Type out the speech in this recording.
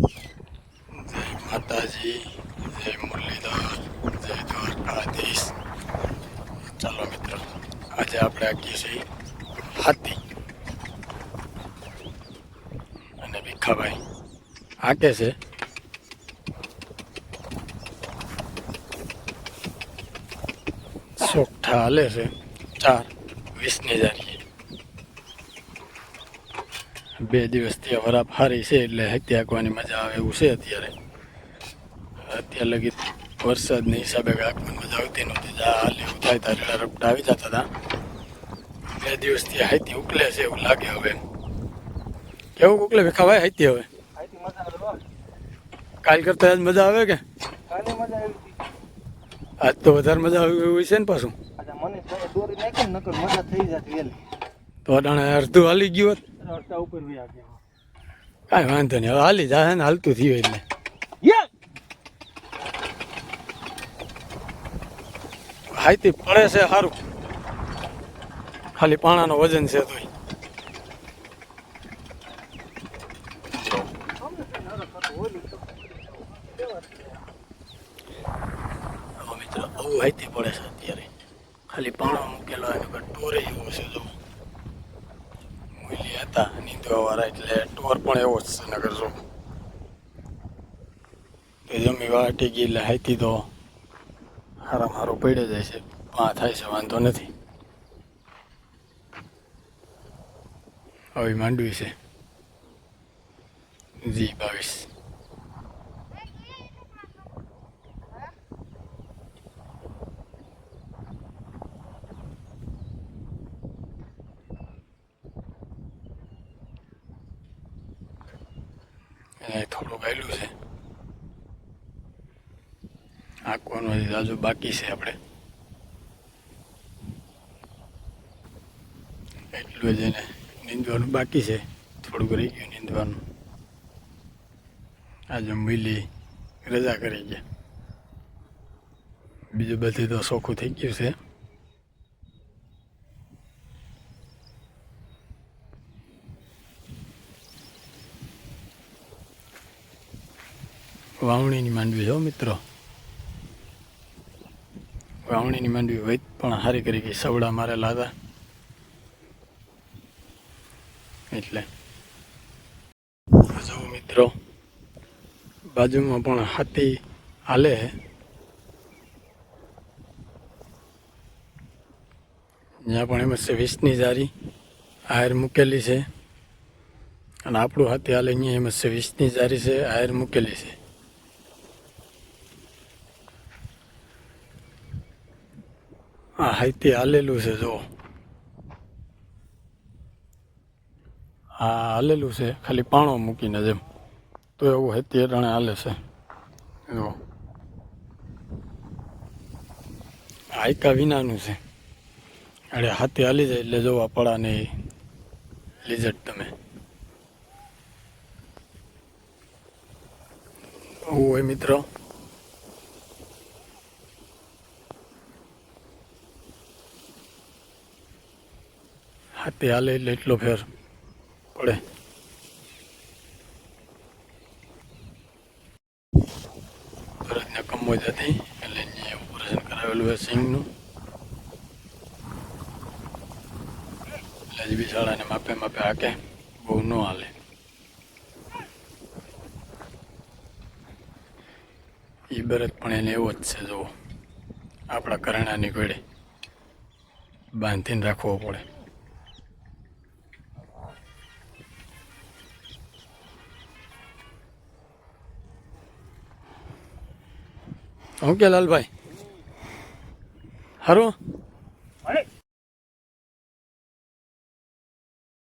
જય માતાજી જય મુરલીધર જય દ્વારકાધીશ ચાલો મિત્રો આજે આપણે આખી છીએ હાથી અને ભીખાભાઈ હાકે છે? સોગઠા હાલે છે, ચાર, વીસની જારીએ બે દિવસથી વરાપ હારી છે એટલે હત્યા હાંકવાની મજા આવે એવું છે અત્યારે. અત્યારે લગી વરસાદની હિસાબે હાંકવાની મજા આવતી નહોતી. હાલ એવું થાય ત્યારે રપટા આવી જતા હતા. બે દિવસથી હાઈતી ઉકલે છે એવું લાગે હવે. કેવું ઉકલે ભીખાભાઈ હાઈતી હવે? આઈથી મજા આવે હો. કાલ કરતા આજ મજા આવે કે? આજ તો વધારે મજા આવી એવું છે ને પાછું. ભાઈ તો અડાણે અડધું હાલી ગયું હોત. રસ્તા ઉપર રહ્યા છે. કાંઈ વાંધો નહીં હવે હાલી જાય ને હાલતું થયું એટલે. હાઈતી પડે છે સારું ખાલી પાણાનો વજન છે તોય. હવે મિત્રો બહુ હાઈતી પડે છે અત્યારે. ખાલી પાણો મૂકેલો એનું પર ટોરે એવો છે જો. મૂલી હતા નીંદવાવાળા એટલે ટોર પણ એવો જ છે નગર જો. જમી વાટી ગઈ એટલે હાઈતી તો હારામ હારો પડે જાય છે. પા થાય છે, વાંધો નથી. હવે માંડવી છે. જી, બાવીસ. એને થોડું આવેલું છે. આંકવાનું હજી બાકી છે આપણે. એટલું જ એને નીંદવાનું બાકી છે. થોડુંક રહી ગયું નીંદવાનું. આજે મિલી રજા કરી ગયા બીજું બધું તો સોખું થઈ ગયું છે. વાવણીની માંડવી હો મિત્રો. વાવણીની માંડવી વૈદ પણ હારી કરી ગઈ સવડા મારેલા હતા એટલે. જો મિત્રો, બાજુમાં પણ હાથી હાલે ત્યાં પણ એમ છે વીસની જારી, આયર મૂકેલી છે. અને આપણું હાથી હાલે અહીંયા એમ છે વીસની જારી છે, આયર મૂકેલી છે. આ હાઈથી હાલેલું છે, જો. હા હાલેલું છે, ખાલી પાણો મૂકીને જેમ. તો એવું હાઈથી અટાણે હાલે છે. જો. હાઈકા વિનાનું છે. અરે હાથે હાલી જાય એટલે જોવા પડા ને લિઝટ તમે. હોય મિત્રો. હાથી હાલે એટલે એટલો ફેર પડે. ભરતને કમોજાથી એટલે અહીંયા ઓપરેશન કરાવેલું છે સિંગનું એટલે જ માપે માપે હાકે, બહુ ન હાલે. એ બરત પણ એને એવો જ છે, જુઓ. આપણા કરણાની ઘોડે બાંધીને રાખવો પડે. હું કે લાલભાઈ? હારું?